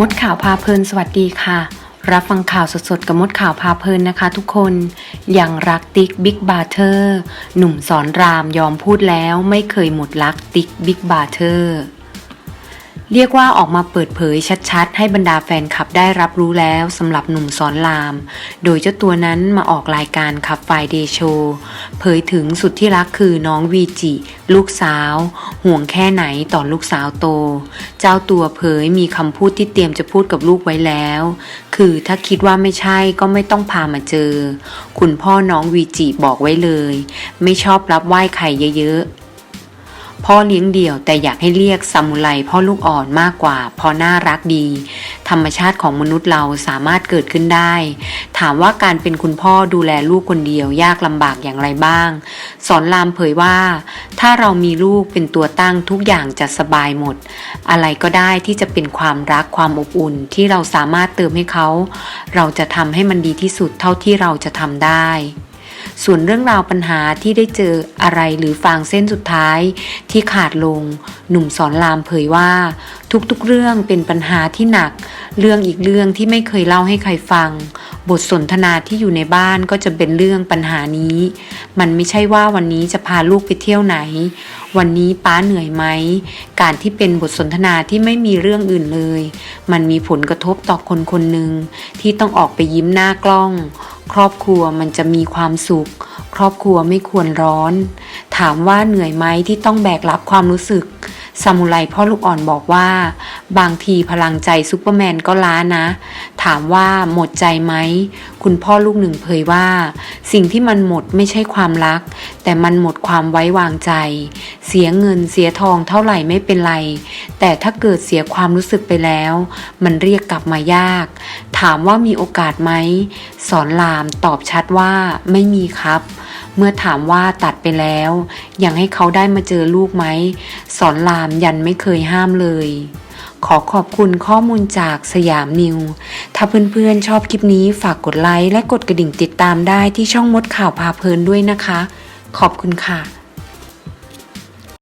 มดข่าวพาเพลินสวัสดีค่ะ รับฟังข่าวสดๆ กับมดข่าวพาเพลินนะคะทุกคน อย่างรักติ๊กบิ๊กบาเทอร์ หนุ่มสอนรามยอมพูดแล้วไม่เคยหมดรักติ๊กบิ๊กบาเทอร์ เรียกว่าออกมาเปิดเผยชัดๆ ให้บรรดาแฟนคลับได้รับรู้แล้วสำหรับหนุ่มสอนราม โดยเจ้าตัวนั้นมาออกรายการขับไฟเดโชเผยถึงสุดที่รักคือน้องวีจิ ลูกสาว ห่วงแค่ไหนต่อลูกสาวโต เจ้าตัวเผยมีคำพูดที่เตรียมจะพูดกับลูกไว้แล้ว คือถ้าคิดว่าไม่ใช่ก็ไม่ต้องพามาเจอ คุณพ่อน้องวีจิบอกไว้เลย ไม่ชอบรับไหว้ใครเยอะๆ พ่อเลี้ยงเดี่ยวแต่อยากให้เรียกซามูไรพ่อลูกอ่อนมากกว่าเพราะน่ารักดี ธรรมชาติของมนุษย์เราสามารถเกิดขึ้นได้ ถามว่าการเป็นคุณพ่อดูแลลูกคนเดียวยากลำบากอย่างไรบ้าง สอนรามเผยว่า ถ้าเรามีลูกเป็นตัวตั้งทุกอย่างจะสบายหมด อะไรก็ได้ที่จะเป็นความรักความอบอุ่นที่เราสามารถเติมให้เขา เราจะทำให้มันดีที่สุดเท่าที่เราจะทำได้ ส่วนเรื่องราวปัญหาที่ได้เจออะไรหรือฟางเส้นสุดท้ายที่ขาดลง หนุ่มสอนรามเผยว่า ทุกๆเรื่องเป็นปัญหาที่หนัก เรื่องอีกเรื่องที่ไม่เคยเล่าให้ใครฟัง บทสนทนาที่อยู่ในบ้านก็จะเป็นเรื่องปัญหานี้ มันไม่ใช่ว่าวันนี้จะพาลูกไปเที่ยวไหน วันนี้ป้าเหนื่อยไหม การที่เป็นบทสนทนาที่ไม่มีเรื่องอื่นเลย มันมีผลกระทบต่อคนคนหนึ่งที่ต้องออกไปยิ้มหน้ากล้อง รอบครัวมันจะมีความสุข ครอบครัวไม่ควรร้อน ถามว่าเหนื่อยไหมที่ต้องแบกรับความรู้สึกซามูไรพ่อลูกอ่อนบอกว่า บางทีพลังใจซูเปอร์แมนก็ล้านะ ถามว่าหมดใจไหม คุณพ่อลูกหนึ่งเผยว่า สิ่งที่มันหมดไม่ใช่ความรัก แต่มันหมดความไว้วางใจ เสียเงินเสียทองเท่าไหร่ไม่เป็นไร แต่ถ้าเกิดเสียความรู้สึกไปแล้ว มันเรียกกลับมายาก ถามว่ามีโอกาสไหม สอนรามตอบชัดว่าไม่มีครับ เมื่อถามว่าตัดไปแล้ว ยังให้เขาได้มาเจอลูกไหม สอนรามยันไม่เคยห้ามเลยขอขอบคุณข้อมูลจากสยามนิว ถ้าเพื่อนๆชอบคลิปนี้ฝากกดไลค์และกดกระดิ่งติดตามได้ที่ช่องมดข่าวพาเพลินด้วยนะคะ ขอบคุณค่ะ